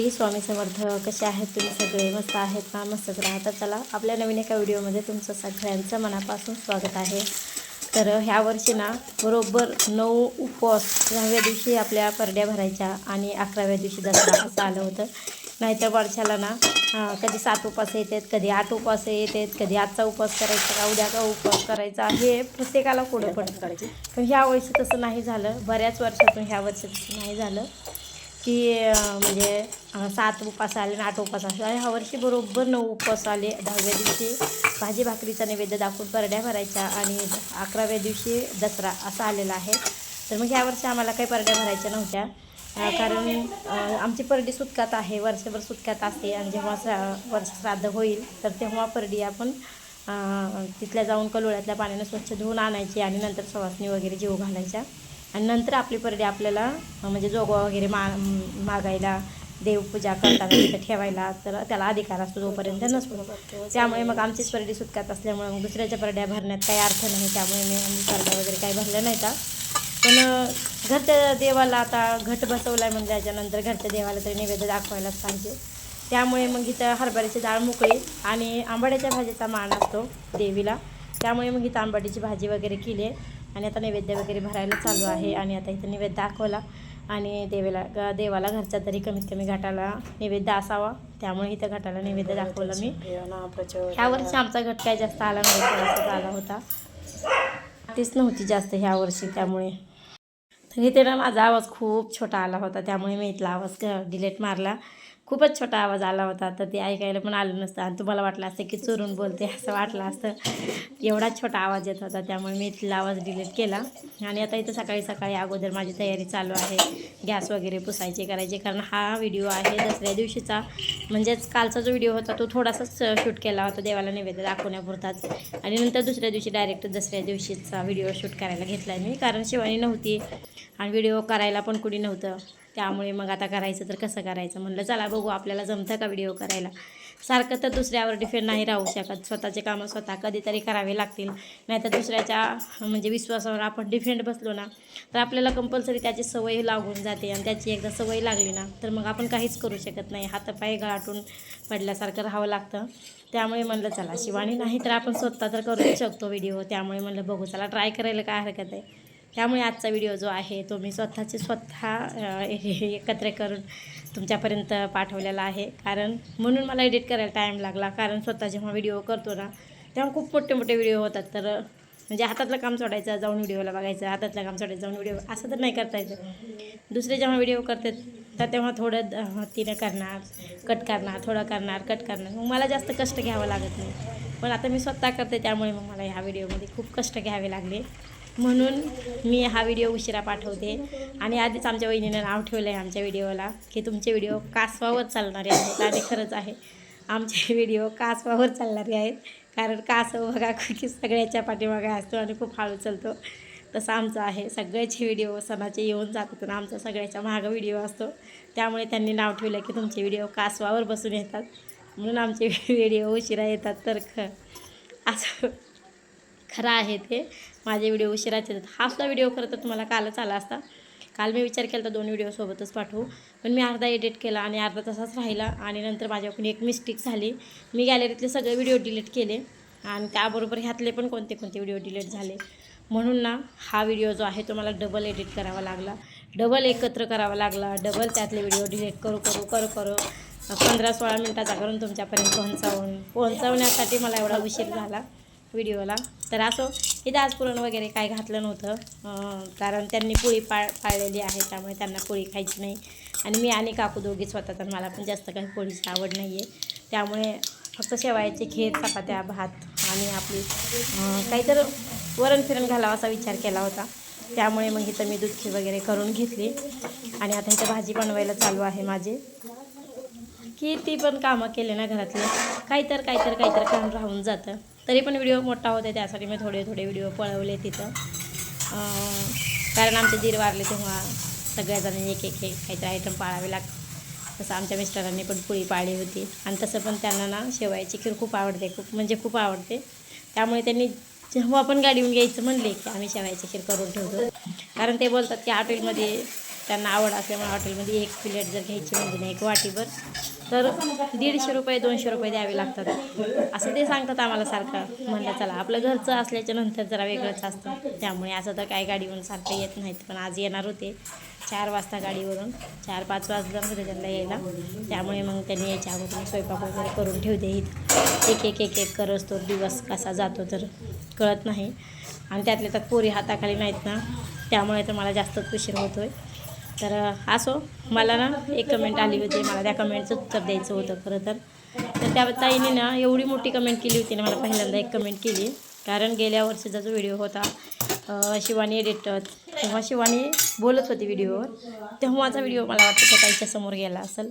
श्री स्वामी समर्थ कसे आहेत तुम्ही सगळे मस्त आहेत ना मस्तच राहतात चला आपल्या नवीन एका व्हिडिओमध्ये तुमचं सगळ्यांचं मनापासून स्वागत आहे. तर ह्या वर्षी ना बरोबर नऊ उपवास दहाव्या दिवशी आपल्या परड्या भरायच्या आणि अकराव्या दिवशी दसरा असं आलं होतं. नाहीतर वर्षाला ना कधी सात उपवास येतात कधी आठ उपवास येतात कधी आजचा उपवास करायचा का उद्या का उपवास करायचा हे प्रत्येकाला पुढं पडत. करायचे. पण ह्या वर्षी तसं नाही झालं. बऱ्याच वर्षातून ह्या वर्षी तसं नाही झालं. की म्हणजे सात उपास आले आणि आठ उपास आले. आणि ह्या वर्षी बरोबर नऊ उपास आले. दहाव्या दिवशी भाजी भाकरीचा नैवेद्य दाखवून परड्या भरायच्या आणि अकराव्या दिवशी दसरा असा आलेला आहे. तर मग ह्या वर्षी आम्हाला काही परड्या भरायच्या नव्हत्या. कारण आमची परडी सुटकात आहे. वर्षभर सुतकात असते आणि जेव्हा श्रा वर्ष श्राद्ध होईल तर तेव्हा परडी आपण तिथल्या जाऊन कलोळ्यातल्या पाण्याने स्वच्छ धुवून आणायची आणि नंतर सवासणी वगैरे जीव घालायच्या. आणि नंतर आपली परडी आपल्याला म्हणजे जोगवा वगैरे मा मागायला देवपूजा करताना तिथं ठेवायला तर त्याला अधिकार असतो जोपर्यंत नसतो. त्यामुळे मग आमचीच परडी सुटकात असल्यामुळे मग दुसऱ्याच्या परड्या भरण्यात काही अर्थ नाही. त्यामुळे मी आम्ही परड्या वगैरे काही भरल्या नाही का? पण घरच्या देवाला आता घट बसवला आहे म्हणल्याच्यानंतर घरच्या देवाला तरी नैवेद्य दाखवायलाच पाहिजे. त्यामुळे मग इथं हरभऱ्याची डाळ मोकळी आणि आंबाड्याच्या भाजीचा मान असतो देवीला. त्यामुळे मग इथं आंबाडीची भाजी वगैरे केली आहे. आणि आता नैवेद्य वगैरे भरायला चालू आहे आणि आता इथं नैवेद्य दाखवला. आणि देवीला ग- देवाला घरच्या तरी कमीत कमी घाटाला नैवेद्य असावा. त्यामुळे इथं घाटाला नैवेद्य दाखवलं मी. ह्या वर्षी आमचा घट काय जास्त आला नाही आला होता. तीच नव्हती जास्त ह्या वर्षी त्यामुळे. तर इथे ना माझा आवाज खूप छोटा आला होता त्यामुळे मी इथला आवाज डिलेट मारला. खूपच छोटा आवाज आला होता तर ते ऐकायला पण आलं नसतं आणि तुम्हाला वाटलं असतं की चोरून बोलते असं वाटलं असतं. एवढा छोटा आवाज येत होता त्यामुळे मी इथला आवाज डिलीट केला. आणि आता इथं सकाळी सकाळी अगोदर माझी तयारी चालू आहे गॅस वगैरे पुसायचे करायचे कारण हा व्हिडिओ आहे दसऱ्या दिवशीचा. म्हणजेच कालचा जो व्हिडिओ होता तो थोडासाच शूट केला होता देवाला नैवेद्य दाखवण्यापुरताच. आणि नंतर दुसऱ्या दिवशी डायरेक्ट दसऱ्या दिवशीचा व्हिडिओ शूट करायला घेतला मी कारण शिवानी नव्हती. आणि व्हिडिओ करायला पण कुणी नव्हतं. त्यामुळे मग आता करायचं तर कसं करायचं? म्हणलं चला बघू आपल्याला जमतं का व्हिडिओ करायला? सारखं तर दुसऱ्यावर डिफेंड नाही राहू शकत. स्वतःचे कामं स्वतः कधीतरी करावे लागतील. नाहीतर दुसऱ्याच्या म्हणजे विश्वासावर आपण डिफेंड बसलो ना तर आपल्याला कंपल्सरी त्याची सवय लागून जाते आणि त्याची एकदा सवय लागली ना तर मग आपण काहीच करू शकत नाही. हातापाय गाठून पडल्यासारखं राहावं लागतं. त्यामुळे म्हणलं चला शिवानी नाही तर आपण स्वतः तर करू शकतो व्हिडिओ त्यामुळे म्हणलं बघू चला ट्राय करायला काय हरकत आहे? त्यामुळे आजचा व्हिडिओ जो आहे तो मी स्वतःचे स्वतः एकत्र करून तुमच्यापर्यंत पाठवलेला आहे. कारण म्हणून मला एडिट करायला टाईम लागला. कारण स्वतः जेव्हा व्हिडिओ करतो ना तेव्हा खूप मोठे मोठे व्हिडिओ होतात. तर म्हणजे हातातलं काम सोडायचं जाऊन व्हिडिओला बघायचं हातातलं काम सोडायचं जाऊन व्हिडिओ असं तर नाही करता येतं. दुसरे जेव्हा व्हिडिओ करतात तर तेव्हा थोडं द- तिनं करणार कट करणार थोडं करणार कट करणार. मग मला जास्त कष्ट घ्यावं लागत नाही. पण आता मी स्वतः करते त्यामुळे मग मला ह्या व्हिडिओमध्ये खूप कष्ट घ्यावे लागले. म्हणून मी हा व्हिडिओ उशिरा पाठवते. आणि आधीच आमच्या वहिनीनं नाव ठेवलं आहे आमच्या व्हिडिओला की तुमचे व्हिडिओ कासवावर चालणारे आहेत. आणि खरंच आहे. आमचे व्हिडिओ कासवावर चालणारे आहेत. कारण कासव बघा की सगळ्याच्या पाठीमागा असतो आणि खूप हळू चालतो. तसं आमचं आहे. सगळ्याचे व्हिडिओ सणाचे येऊन जातात आणि आमचा सगळ्याच्या मागं व्हिडिओ असतो. त्यामुळे त्यांनी नाव ठेवलं की तुमचे व्हिडिओ कासवावर बसून येतात. म्हणून आमचे व्हिडिओ उशिरा येतात तर ख असं खरं आहे ते. माझे व्हिडिओ उशिराच येतात हा सुद्धा व्हिडिओ खरं तर तुम्हाला कालच आला असता. काल मी विचार केला तर दोन व्हिडिओ सोबतच पाठवू. पण मी अर्धा एडिट केला आणि अर्धा तसाच राहिला आणि नंतर माझ्याकडून एक मिस्टेक झाली. मी गॅलरीतले सगळे व्हिडिओ डिलीट केले आणि त्याबरोबर ह्यातले पण कोणते कोणते व्हिडिओ डिलीट झाले. म्हणून ना हा व्हिडिओ जो आहे तो मला डबल एडिट करावा लागला. डबल एकत्र करावा लागला. डबल त्यातले व्हिडिओ डिलीट करू करू करू करू. पंधरा सोळा मिनटाचा करून तुमच्यापर्यंत पोहोचवून पोहोचवण्यासाठी मला एवढा उशीर झाला. व्हिडिओला. तर असो इथं आज पुरण वगैरे काय घातलं नव्हतं. कारण त्यांनी पोळी पाळ पाळलेली आहे त्यामुळे त्यांना पोळी खायची नाही. आणि मी आणि काकू दोघी स्वतः तर मला पण जास्त काही पोळीची आवड नाही आहे त्यामुळे फक्त शेवायचे खीर चपात्या भात आणि आपली काहीतर काहीतरी वरण फिरण घालावा असा विचार केला होता. त्यामुळे मग इथं मी दुधखी वगैरे करून घेतली. आणि आता इथं भाजी बनवायला चालू आहे माझी. किती पण कामं केले ना घरातले. काहीतर काहीतर काहीतर काम राहून जातं. तरी पण व्हिडिओ मोठा होते त्यासाठी मी थोडे थोडे व्हिडिओ पळवले तिथं. कारण आमचे दीर वारले तेव्हा सगळ्याजणांनी एक एक एक काहीतरी आयटम पाळावे लागतात तसं आमच्या मिस्टरांनी पण पोळी पाळली होती. आणि तसं पण त्यांना ना शेवायची खीर खूप आवडते खूप म्हणजे खूप आवडते. त्यामुळे त्यांनी जेव्हा आपण गाडी घेऊन घ्यायचं म्हणले की आम्ही शेवायची खीर करून ठेवतो. कारण ते बोलतात की हॉटेलमध्ये त्यांना आवड असल्यामुळे हॉटेलमध्ये एक प्लेट जर घ्यायची म्हणजे ना एक वाटीभर. तर दीडशे रुपये दोनशे रुपये द्यावे लागतात. असं ते सांगतात आम्हाला सारखं. म्हणलं चला आपलं घरचं असल्याच्या नंतर जरा वेगळंच असतं. त्यामुळे असं तर काय गाडीवरून सारखं येत नाहीत. पण आज येणार होते चार वाजता गाडीवरून. चार पाच वाजता होते त्यांना यायला. त्यामुळे मग त्यांनी यायच्या अगोदर स्वयंपाक वगैरे करून ठेवते एक एक एक एक करत तो दिवस कसा जातो तर कळत नाही. आणि त्यातल्या त्यात पोरी हाताखाली नाहीत ना. त्यामुळे तर मला जास्तच उशीर होतो आहे तर असो. मला ना एक कमेंट आली होती. मला त्या कमेंटचं उत्तर द्यायचं होतं खरं तर. तर त्या ताईने ना एवढी मोठी कमेंट केली होती ना मला पहिल्यांदा एक कमेंट केली. कारण गेल्या वर्षीचा जो व्हिडिओ होता शिवानी एडिटर तेव्हा शिवानी बोलत होती व्हिडिओवर तेव्हाचा व्हिडिओ मला वाटतं त्या ताईच्या समोर गेला असेल.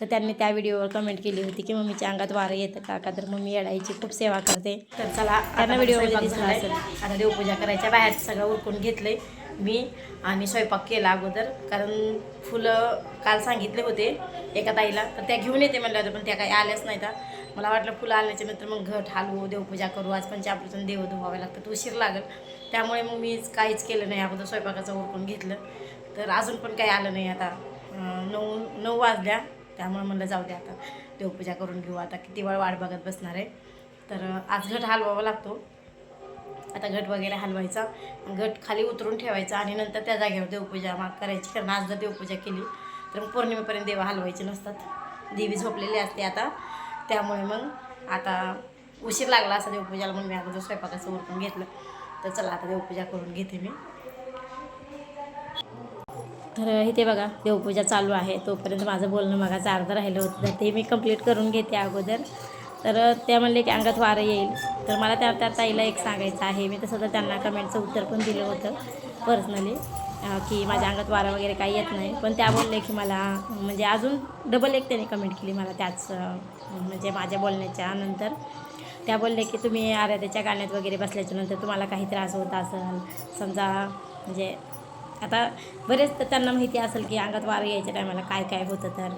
तर त्यांनी त्या व्हिडिओवर कमेंट केली होती की मम्मीच्या अंगात वारं येतं का? का तर मम्मी येडायची खूप सेवा करते. तर चला त्यांना व्हिडिओमध्ये दिसला असेल. आता देवपूजा करायच्या बाहेर सगळं उरकून घेतले मी आणि स्वयंपाक केला अगोदर. कारण फुलं काल सांगितले होते एका ताईला. तर त्या घेऊन येते म्हणलं होतं पण त्या काही आल्याच नाही तर मला वाटलं फुलं आल्याच्यानंतर मग घट हलवू देवपूजा करू. आज पण पंचामृतून देव धुवावे लागतात उशीर लागेल. त्यामुळे मग मीच काहीच केलं नाही. अगोदर स्वयंपाकाचं उरकून घेतलं. तर अजून पण काही आलं नाही आता. नऊ नऊ वाजल्या. त्यामुळे म्हणलं जाऊ दे आता. देवपूजा करून घेऊ आता. किती वेळ वाट बघत बसणार आहे. तर आज घट हलवावा लागतो. आता घट वगैरे हलवायचा घट खाली उतरून ठेवायचा आणि नंतर त्या जागेवर देवपूजा माग करायची. कारण आज जर देवपूजा केली तर मग पौर्णिमेपर्यंत देवा हलवायचे नसतात. देवी झोपलेली असते आता. त्यामुळे मग आता उशीर लागला असा देवपूजाला मग मी अगोदर स्वयंपाकाचं उरकून घेतलं. तर चला आता देवपूजा करून घेते मी. तर इथे बघा देवपूजा चालू आहे. तोपर्यंत माझं बोलणं मागाचं अर्धं राहिलं होतं. तर ते मी कंप्लीट करून घेते अगोदर. तर त्या म्हणले की अंगात वारं येईल. तर मला त्या त्या ताईला एक सांगायचं आहे. मी तसं तर त्यांना कमेंटचं उत्तर पण दिलं होतं पर्सनली की माझ्या अंगात वारं वगैरे काही येत नाही. पण त्या बोलले की मला म्हणजे अजून डबल एक त्याने कमेंट केली मला त्याच म्हणजे माझ्या बोलण्याच्या नंतर. त्या बोलले की तुम्ही आराध्याच्या गाण्यात वगैरे बसल्याच्या नंतर तुम्हाला काही त्रास होत असेल. समजा म्हणजे आता बरेच तर त्यांना माहिती असेल की अंगात वारं यायच्या टायमाला काय काय होतं तर.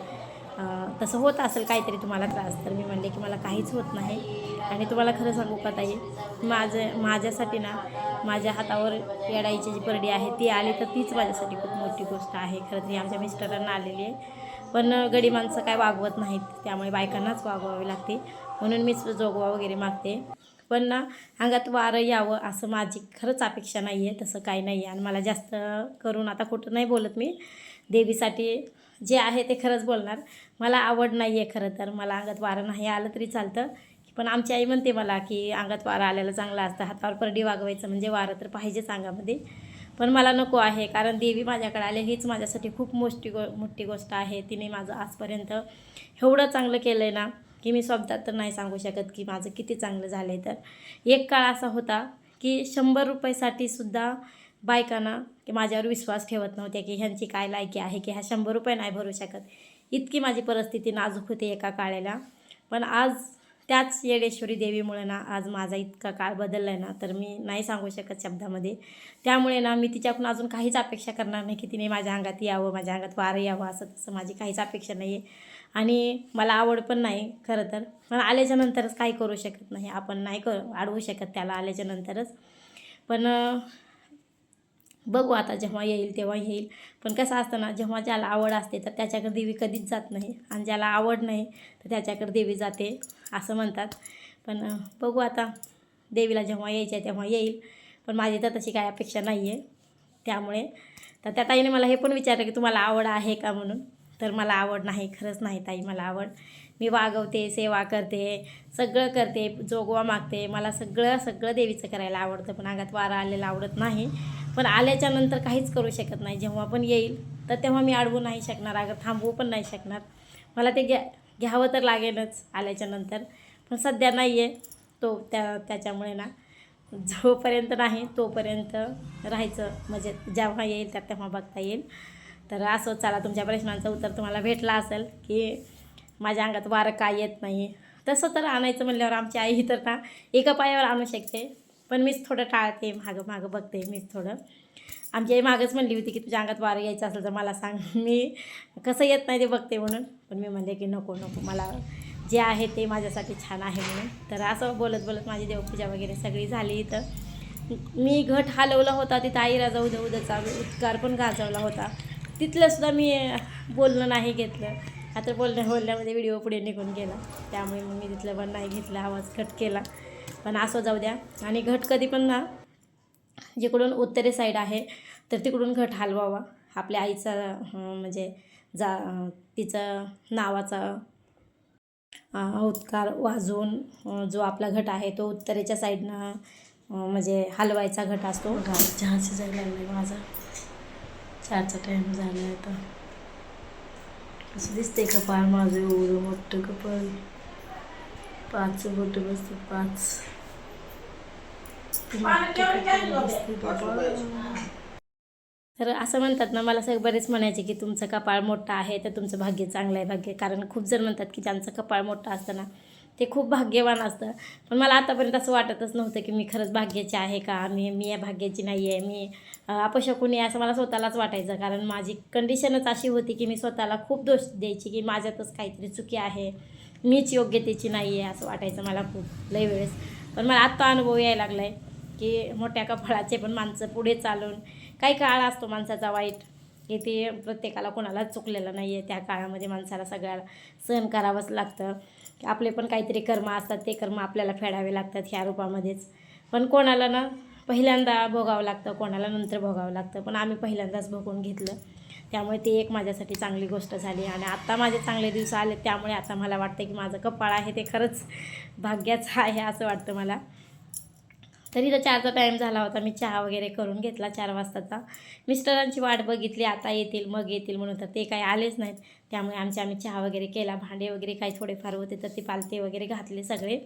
तसं होत असेल काहीतरी तुम्हाला त्रास तर मी म्हणले की मला काहीच होत नाही. आणि तुम्हाला खरं सांगू का ताई माझं माझ्यासाठी ना माझ्या हातावर येडाईची जी परडी आहे ती आली तर तीच माझ्यासाठी खूप मोठी गोष्ट आहे. खरं तरी आमच्या मिस्टरांना आलेली आहे. पण गडी माणसं काय वागवत नाहीत त्यामुळे बायकांनाच वागवावी लागते. म्हणून मीच जोगवा वगैरे मागते. पण ना अंगात वारं यावं असं माझी खरंच अपेक्षा नाही आहे तसं काही नाही आहे आणि मला जास्त करून आता कुठं नाही बोलत मी. देवीसाठी जे आहे ते खरंच बोलणार. मला आवड नाही आहे खरं तर. मला अंगात वारं नाही आलं तरी चालतं. पण आमची आई म्हणते मला की अंगात वारं आलेलं चांगलं असतं. हातावर परडी वागवायचं म्हणजे वारं तर पाहिजेच अंगामध्ये. पण मला नको आहे. कारण देवी माझ्याकडे आले. हीच माझ्यासाठी खूप मोठी गो मोठी गोष्ट आहे. तिने माझं आजपर्यंत एवढं चांगलं केलं आहे ना की मी शब्दात तर नाही सांगू शकत की माझं किती चांगलं झालं आहे तर. एक काळ असा होता की शंभर रुपयासाठी सुद्धा बायकांना की माझ्यावर विश्वास ठेवत नव्हत्या की ह्यांची काय लायकी आहे की ह्या शंभर रुपये नाही भरू शकत. इतकी माझी परिस्थिती नाजूक होती एका काळाला. पण आज त्याच येडेश्वरी देवीमुळे ना आज माझा इतका काळ बदलला आहे ना तर मी नाही सांगू शकत शब्दामध्ये. त्यामुळे ना मी तिच्याकडून अजून काहीच अपेक्षा करणार नाही की तिने माझ्या अंगात यावं माझ्या अंगात वारं यावं असं तसं माझी काहीच अपेक्षा नाही आहे आणि मला आवड पण नाही खरं तर. पण आल्याच्यानंतरच काही करू शकत नाही. आपण नाही कर अडवू शकत त्याला आल्याच्यानंतरच पण बघू आता जेव्हा येईल तेव्हा येईल. पण कसं असतं ना जेव्हा ज्याला आवड असते तर त्याच्याकडे देवी कधीच जात नाही. आणि ज्याला आवड नाही तर त्याच्याकडे देवी जाते असं म्हणतात. पण बघू आता. देवीला जेव्हा यायचं आहे तेव्हा येईल. पण माझी तर तशी काय अपेक्षा नाही आहे त्यामुळे तर त्या ताईने मला हे पण विचारलं की तुम्हाला आवड आहे का म्हणून? तर मला आवड नाही खरंच नाही ताई मला आवड. मी वागवते सेवा करते सगळं करते जोगवा मागते. मला सगळं सगळं देवीचं करायला आवडतं. पण अंगात वारा आलेला आवडत नाही. पण आल्याच्यानंतर काहीच करू शकत नाही. जेव्हा पण येईल तर तेव्हा मी अडवू नाही शकणार. अगं थांबवू पण नाही शकणार. मला ते घ्या घ्यावं तर लागेलच आल्याच्यानंतर. पण सध्या नाही आहे तो त्या त्याच्यामुळे ना जोपर्यंत नाही तोपर्यंत राहायचं. म्हणजे जेव्हा येईल त्या तेव्हा बघता येईल. तर असं चला तुमच्या प्रश्नांचं उत्तर तुम्हाला भेटलं असेल की माझ्या अंगात वारं काय येत नाही. तसं तर आणायचं म्हणल्यावर आमची आई तर ना एका पायावर आणू शकते. पण मीच थोडं टाळते मागं मागं बघते मीच थोडं. आमची आई मागंच म्हणली होती की तुझ्या अंगात वारं यायचं असेल तर मला सांग. मी कसं येत नाही ते बघते म्हणून. पण मी म्हणले की नको नको मला जे आहे ते माझ्यासाठी छान आहे म्हणून. तर असं बोलत बोलत माझी देवपूजा वगैरे सगळी झाली इथं. मी घट हलवला होता तिथं आईला जाऊ देऊ उद्याचा उद्गार पण गाजवला होता. तिथलंसुद्धा मी बोलणं नाही घेतलं. आता बोलण्या बोलण्यामध्ये व्हिडिओ पुढे निघून गेला. त्यामुळे मग मी तिथलं पण नाही घेतलं आवाज कट केला. पण असं जाऊ द्या. आणि घट कधी पण ना जिकडून उत्तरे साईड आहे तर तिकडून घट हलवावा. आपल्या आईचा म्हणजे जा तिचं नावाचा औत्कार वाजून जो आपला घट आहे तो उत्तरेच्या साईडनं म्हणजे हलवायचा घट असतो. बघा चहाची जायला लागलाय माझा. चहाचा टाईम झाला आहे तर कसं दिसतंय कपाळ माझं एवढं मोठं कपाळ पाच बोट बसतात पाच. तर असं म्हणतात ना मला सगळं बरेच म्हणायचे की तुमचं कपाळ मोठं आहे तर तुमचं भाग्य चांगलं आहे भाग्य. कारण खूप जण म्हणतात की ज्यांचं कपाळ मोठं असतं ना ते खूप भाग्यवान असतं. पण मला आतापर्यंत असं वाटतच नव्हतं की मी खरंच भाग्याची आहे का मी मी या भाग्याची नाही आहे मी अपशकुनी आहे असं मला स्वतःलाच वाटायचं. कारण माझी कंडिशनच अशी होती की मी स्वतःला खूप दोष द्यायची की माझ्यातच काहीतरी चुकी आहे. मीच योग्यतेची नाही आहे असं वाटायचं मला खूप लई वेळेस. पण मला आत्ता अनुभव यायला लागला आहे की मोठ्या कपाळाचे पण माणसं पुढे चालून काही काळ असतो माणसाचा वाईट की ते प्रत्येकाला कोणालाच चुकलेलं नाही आहे त्या काळामध्ये माणसाला सगळ्याला सहन करावंच लागतं. की आपले पण काहीतरी कर्म असतात ते कर्म आपल्याला फेडावे लागतात ह्या रूपामध्येच. पण कोणाला ना पहिल्यांदा भोगावं लागतं कोणाला नंतर भोगावं लागतं पण आम्ही पहिल्यांदाच भोगून घेतलं. त्यामुळे ते एक माझ्यासाठी चांगली गोष्ट झाली आणि आत्ता माझे चांगले दिवस आले त्यामुळे आता मला वाटतं की माझं कपाळ आहे ते खरंच भाग्याचं आहे असं वाटतं मला. तरी तर चारचा टाईम झाला होता. मी चहा वगैरे करून घेतला चार वाजताचा. मिस्टरांची वाट बघितली आता येतील मग येतील म्हणून तर ते काही आलेच नाहीत. त्यामुळे आमचे आम्ही चहा वगैरे केला. भांडे वगैरे काही थोडेफार होते तर ते पालते वगैरे घातले सगळे.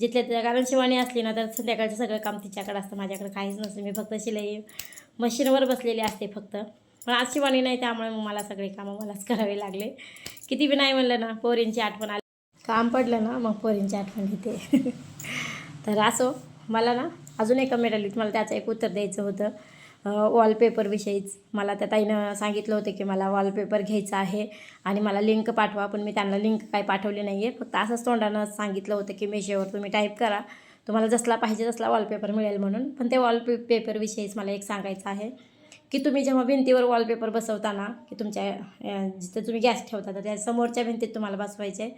जिथल्या तिथं कारण शिवानी असली ना तर संध्याकाळचं सगळं काम तिच्याकडे असतं. माझ्याकडे काहीच नसतं. मी फक्त शिलाई मशीनवर बसलेली असते फक्त. पण आज शिवानी नाही त्यामुळे मग मला सगळे कामं मलाच करावे लागले. किती बी नाही म्हणलं ना पोरींची आठवण आली. काम पडलं ना मग पोरींची आठवण येते. तर असो मला ना अजून एक कमेंट मला त्याचं एक उत्तर द्यायचं होतं. वॉलपेपरविषयीच मला त्या ताईनं सांगितलं होतं की मला वॉलपेपर घ्यायचा आहे आणि मला लिंक पाठवा पण मी त्यांना लिंक काही पाठवली नाही आहे फक्त असंच तोंडानं सांगितलं होतं की मेशोवर तुम्ही टाईप करा. तुम्हाला जसला पाहिजे तसला वॉलपेपर मिळेल म्हणून. पण ते वॉलपे पेपरविषयीच मला एक सांगायचं आहे की तुम्ही जेव्हा भिंतीवर वॉलपेपर बसवताना की तुमच्या जिथं तुम्ही गॅस ठेवता तर त्या समोरच्या भिंतीत तुम्हाला बसवायचे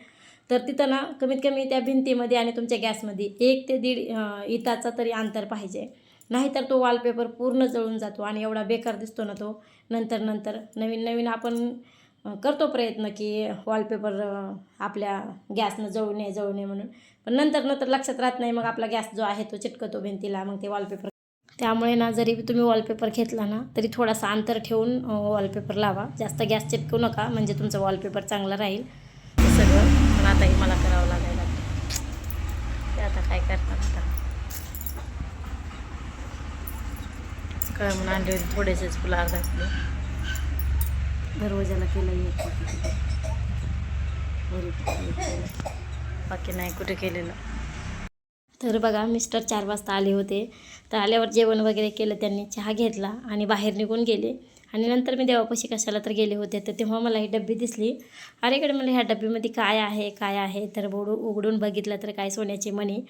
तर तिथं ना कमीत कमी त्या भिंतीमध्ये आणि तुमच्या गॅसमध्ये एक ते दीड इताचा तरी अंतर पाहिजे. नाहीतर तो वॉलपेपर पूर्ण जळून जातो आणि एवढा बेकार दिसतो ना तो. नंतर नंतर नवीन नवीन आपण करतो प्रयत्न की वॉलपेपर आपल्या गॅसनं जळू नये जळू नये म्हणून. पण नंतर नंतर लक्षात राहत नाही मग आपला गॅस जो आहे तो चिटकतो भिंतीला मग ते वॉलपेपर त्यामुळे ना जरी तुम्ही वॉलपेपर घेतला ना तरी थोडासा अंतर ठेवून वॉलपेपर लावा. जास्त गॅस चिटकू नका. म्हणजे तुमचा वॉलपेपर चांगला राहील. आता हे मला करावं लागायला ते आता काय करतात आता? काय म्हणून आणले होते थोडेसेच फुलं अर्धा दरवाजाला केलं एक वरी केलं. बाकी नाही कुठे केलेलं? तर बघा मिस्टर चार वाजता आले होते. तर आल्यावर जेवण वगैरे केलं त्यांनी चहा घेतला आणि बाहेर निघून गेले. आणि नंतर मी देवापाशी कशाला तर गेले होते तर तेव्हा मला ही डब्बी दिसली. अरे इकडे मला ह्या डब्बीमध्ये काय आहे काय आहे? तर बोडू उघडून बघितलं तर काय सोन्याची मणी.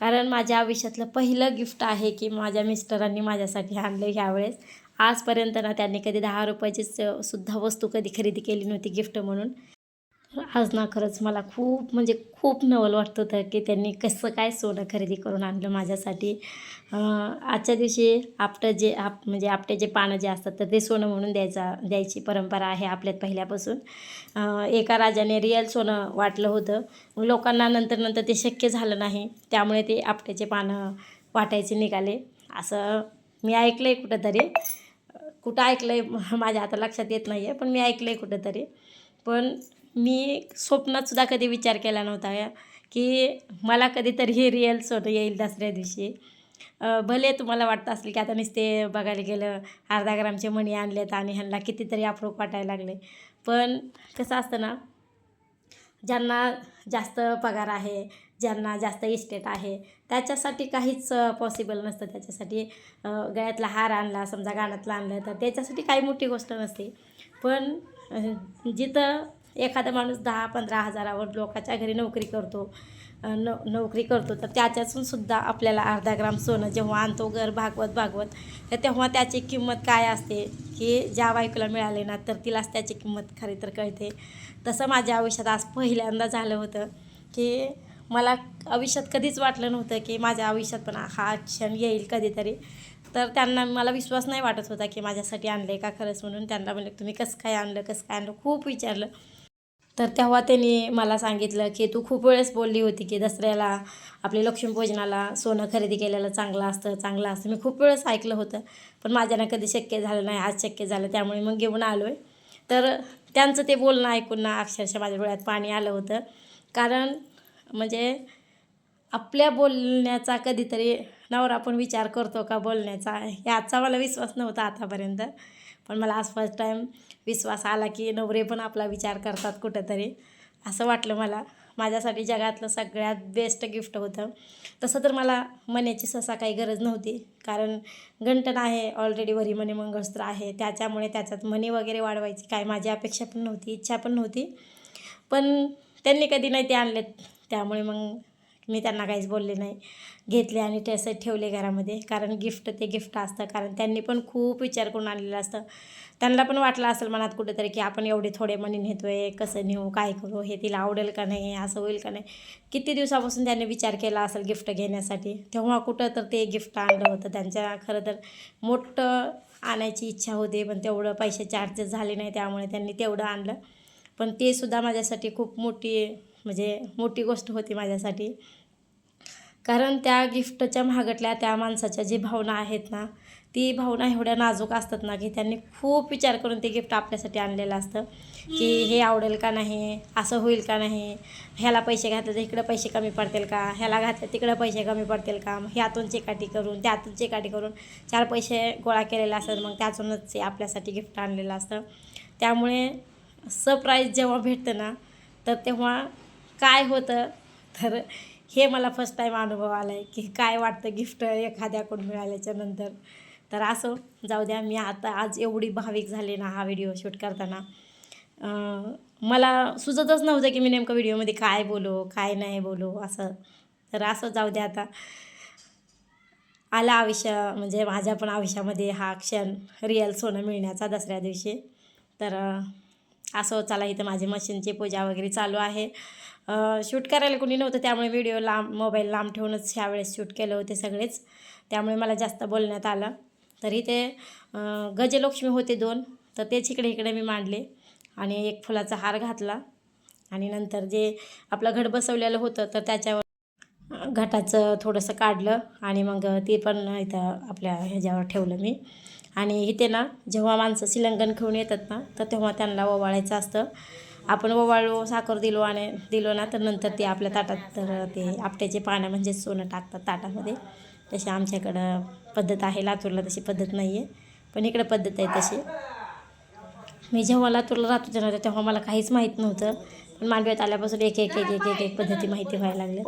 कारण माझ्या आयुष्यातलं पहिलं गिफ्ट आहे की माझ्या मिस्टरांनी माझ्यासाठी आणलं ह्यावेळेस. आजपर्यंत ना त्यांनी कधी दहा रुपयाचीच सुद्धा वस्तू कधी खरेदी केली नव्हती गिफ्ट म्हणून. तर आज ना खरंच मला खूप म्हणजे खूप नवल वाटत होतं की त्यांनी कसं काय सोनं खरेदी करून आणलं माझ्यासाठी. आजच्या दिवशी आपटं जे आप म्हणजे आपटे जे पानं जे असतात तर ते सोनं म्हणून द्यायचा द्यायची परंपरा आहे आपल्यात पहिल्यापासून. एका राजाने रिअल सोनं वाटलं होतं. लोकांना नंतर नंतर ते शक्य झालं नाही. त्यामुळे ते आपट्याचे पानं वाटायचे निघाले. असं मी ऐकलं आहे कुठंतरी. कुठं ऐकलं आहे माझ्या आता लक्षात येत नाही आहे पण मी ऐकलं आहे कुठंतरी. पण मी स्वप्नातसुद्धा कधी विचार केला नव्हता की मला कधीतरी हे रिअल सोनं येईल दसऱ्या दिवशी. भले तुम्हाला वाटतं असेल की आता नुसते बघायला गेलं अर्धा ग्रामचे मणी आणलेत आणि ह्यांना कितीतरी अप्रूप वाटायला लागले. पण कसं असतं ना ज्यांना जास्त पगार आहे ज्यांना जास्त इस्टेट आहे त्याच्यासाठी काहीच पॉसिबल नसतं. त्याच्यासाठी गळ्यातला हार आणला समजा गाण्यातला आणलं तर त्याच्यासाठी काही मोठी गोष्ट नसते. पण जिथं एखादा माणूस दहा पंधरा हजारावर लोकाच्या घरी नोकरी करतो न नोकरी करतो तर त्याच्यातून सुद्धा आपल्याला अर्धा ग्राम सोनं जेव्हा आणतो घर भागवत भागवत तर तेव्हा त्याची किंमत काय असते की ज्या बायकोला मिळाले ना तर तिलाच त्याची किंमत खरी तर कळते. तसं माझ्या आयुष्यात आज पहिल्यांदा झालं होतं की मला आयुष्यात कधीच वाटलं नव्हतं की माझ्या आयुष्यात पण हा क्षण येईल कधीतरी. तर त्यांना मला विश्वास नाही वाटत होता की माझ्यासाठी आणलं आहे का खरंच म्हणून. त्यांना म्हणलं तुम्ही कसं काय आणलं कसं काय आणलं? खूप विचारलं. तर तेव्हा त्यांनी मला सांगितलं की तू खूप वेळेस बोलली होती की दसऱ्याला आपले लक्ष्मीपूजनाला सोनं खरेदी केलेलं चांगलं असतं चांगलं असतं. मी खूप वेळेस ऐकलं होतं पण माझ्यानं कधी शक्य झालं नाही आज शक्य झालं त्यामुळे मग घेऊन आलो आहे तर त्यांचं ते बोलणं ऐकून ना अक्षरशः माझ्या डोळ्यात पाणी आलं होतं. कारण म्हणजे आपल्या बोलण्याचा कधीतरी नवरा आपण विचार करतो का बोलण्याचा. याचा मला विश्वास नव्हता आतापर्यंत. पण मला आज फर्स्ट टाईम विश्वास आला की नवरे पण आपला विचार करतात कुठंतरी. असं वाटलं मला. माझ्यासाठी जगातलं सगळ्यात बेस्ट गिफ्ट होतं. तसं तर मला मण्याची ससा काही गरज नव्हती. कारण गंटन आहे ऑलरेडी वरी मणी मंगळसूत्र आहे. त्याच्यामुळे त्याच्यात मनी वगैरे वाढवायची काय माझी अपेक्षा पण नव्हती इच्छा पण नव्हती. पण त्यांनी कधी नाही ते आणलेत. त्यामुळे मग मी त्यांना काहीच बोलले नाही. घेतले आणि तसे ठेवले घरामध्ये. कारण गिफ्ट ते गिफ्ट असतं. कारण त्यांनी पण खूप विचार करून आणलेलं असतं. त्यांना पण वाटलं असेल मनात कुठेतरी की आपण एवढे थोडे मनी नेतो आहे कसं नेऊ? काय करू? हे तिला आवडेल का नाही? असं होईल का नाही? किती दिवसापासून त्यांनी विचार केला असेल गिफ्ट घेण्यासाठी? तेव्हा कुठं तर ते गिफ्ट आणलं होतं. त्यांच्या खरं तर मोठं आणायची इच्छा होती. पण तेवढं पैसे चार्जेस झाले नाही. त्यामुळे त्यांनी तेवढं आणलं. पण ते सुद्धा माझ्यासाठी खूप मोठी म्हणजे मोठी गोष्ट होती माझ्यासाठी. कारण त्या गिफ्टच्या महागटल्या त्या माणसाच्या जी भावना आहेत ना ती भावना एवढ्या नाजूक असतात ना की त्यांनी खूप विचार करून ते गिफ्ट आपल्यासाठी आणलेलं असतं की हे आवडेल का नाही असं होईल का नाही ह्याला पैसे घातले तर इकडं पैसे कमी पडतील का ह्याला घातले तिकडं पैसे कमी पडतील का मग ह्यातून चेकाटी करून त्यातून चेकाटी करून चार पैसे गोळा केलेले असतात मग त्यातूनच ते आपल्यासाठी गिफ्ट आणलेलं असतं. त्यामुळे सरप्राईज जेव्हा भेटतं ना तर तेव्हा काय होतं? तर हे मला फर्स्ट टाईम अनुभव आला आहे की काय वाटतं गिफ्ट एखाद्याकडून मिळाल्याच्या नंतर. तर असो जाऊ द्या मी आता आज एवढी भाविक झाले ना हा व्हिडिओ शूट करताना. मला सुचतच नव्हतं की मी नेमकं व्हिडिओमध्ये काय बोलू काय नाही बोलू असं. तर असं जाऊ द्या आता. आला आयुष्य म्हणजे माझ्या पण आयुष्यामध्ये हा क्षण रिअल सोनं मिळण्याचा दसऱ्या दिवशी. तर असं चला इथं माझी मशीनची पूजा वगैरे चालू आहे. शूट करायला कोणी नव्हतं त्यामुळे व्हिडिओ लांब मोबाईल लांब ठेवूनच ह्यावेळेस शूट केले होते सगळेच. त्यामुळे मला जास्त बोलण्यात आलं. तरी ते गजलक्ष्मी होते दोन तर तेच इकडे इकडे मी मांडले आणि एक फुलाचा हार घातला. आणि नंतर जे आपलं घट बसवलेलं होतं तर त्याच्यावर घटाचं थोडंसं काढलं आणि मग ते पण इथं आपल्या ह्याच्यावर ठेवलं मी. आणि इथे ना जेव्हा माणसं शिलंगण खेळून येतात ना तर तेव्हा त्यांना ओवाळायचं असतं. आपण ओवाळलो साखर दिलो आणि दिलो ना तर नंतर ते आपल्या ताटात तर ते आपट्याचे पानं म्हणजे सोनं टाकतात ताटामध्ये. तशी आमच्याकडं पद्धत आहे लातूरला तशी पद्धत नाही आहे पण इकडं पद्धत आहे तशी. मी जेव्हा लातूरला राहत होते ना तेव्हा मला काहीच माहीत नव्हतं पण मांडव्यात आल्यापासून एक एक एक एक एक एक पद्धती माहिती व्हायला लागल्या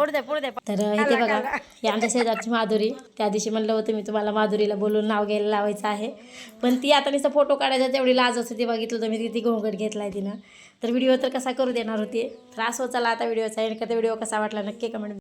तर इथे बघा ही आमच्या शेजारची माधुरी त्या दिवशी म्हणलं होतं मी तुम्हाला माधुरीला बोलून नाव घ्यायला लावायचं आहे. पण ती आता नुसतं फोटो काढायचा तेवढी लाज होती बघितलं होतं मी किती घोंगट घेतलाय तिनं. तर व्हिडिओ तर कसा करू देणार होती? त्रास हो चला आता व्हिडिओचा एखादा व्हिडिओ कसा वाटला नक्की कमेंट